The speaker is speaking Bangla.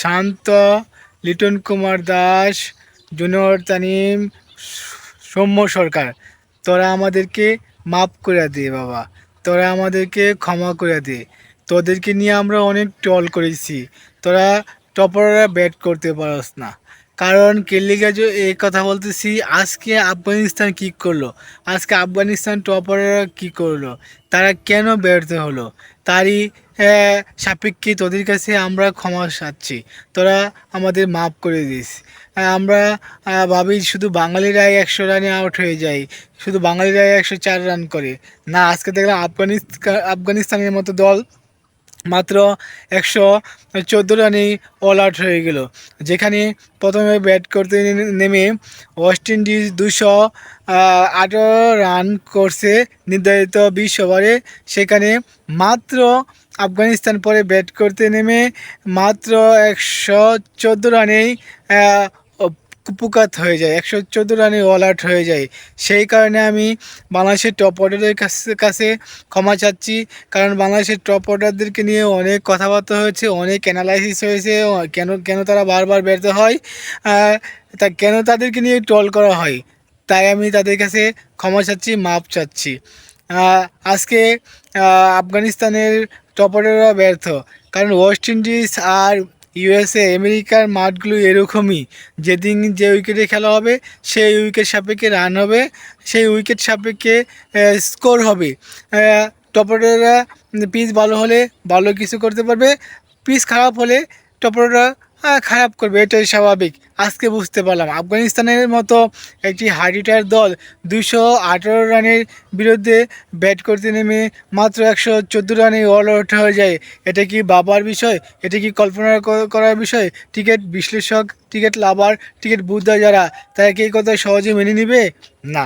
শান্ত, লিটন কুমার দাস, জুনিয়র তানিম, সৌম্য সরকার। তোরা আমাদেরকে মাফ করে দে বাবা। তোরা আমাদেরকে ক্ষমা করে দে। তোদেরকে নিয়ে আমরা অনেক টল করেছি। তোরা টপাররা ব্যাট করতে পারস না। কারণ কেলিগা যে এই কথা বলতেছি, আজকে আফগানিস্তান কী করল? আজকে আফগানিস্তান টপাররা কী করল? তারা কেন ব্যর্থ হলো? তারই সাপেক্ষে তোদের কাছে আমরা ক্ষমা চাচ্ছি। তোরা আমাদের মাফ করে দিস। আমরা ভাবি শুধু বাঙালিরাই একশো রানে আউট হয়ে যায়। শুধু বাঙালিরাই একশো চার রান করে। না, আজকে দেখলাম আফগানিস্তান আফগানিস্তানের মতো দল মাত্র একশো চোদ্দ রানেই অল আউট হয়ে গেল। যেখানে প্রথমে ব্যাট করতে নেমে ওয়েস্ট ইন্ডিজ দুশো আঠারো রান করছে নির্ধারিত বিশ ওভারে সেখানে মাত্র আফগানিস্তান পরে ব্যাট করতে নেমে মাত্র একশো চোদ্দ রানেই কুপুকাত হয়ে যায়, একশো চোদ্দ রানে অল আউট হয়ে যায়। সেই কারণে আমি বাংলাদেশের টপ অর্ডারের কাছে কাছে ক্ষমা চাচ্ছি, কারণ বাংলাদেশের টপ অর্ডারদেরকে নিয়ে অনেক কথাবার্তা হয়েছে, অনেক অ্যানালাইসিস হয়েছে কেন কেন তারা বারবার ব্যর্থ হয় তা কেন তাদেরকে নিয়ে ট্রল করা হয়, তাই আমি তাদের কাছে ক্ষমা চাচ্ছি মাপ চাচ্ছি। আজকে আফগানিস্তানের টপ অর্ডাররা ব্যর্থ, কারণ ওয়েস্ট ইন্ডিজ আর ইউএসএ, আমেরিকার মাঠগুলো এরকমই। যেদিন যে উইকেটে খেলা হবে, সেই উইকেট সাপেক্ষে রান হবে, সেই উইকেট সাপেক্ষে স্কোর হবে। টপাররা পিচ ভালো হলে, ভালো কিছু করতে পারবে। পিচ খারাপ হলে টপাররা খারাপ করবে, এটাই স্বাভাবিক। আজকে বুঝতে পারলাম। আফগানিস্তানের মতো একটি হার্ডিটার দল দুশো আঠারো রানের বিরুদ্ধে ব্যাট করতে নেমে মাত্র একশো চোদ্দ রানে অল আউট হয়ে যায়। এটা কি বাবার বিষয়? এটা কি কল্পনা করার বিষয়? টিকিট বিশ্লেষক, টিকিট লাভার, টিকিট বুদ্ধা যারা, তারা কি এই কথা সহজে মেনে নিবে? না।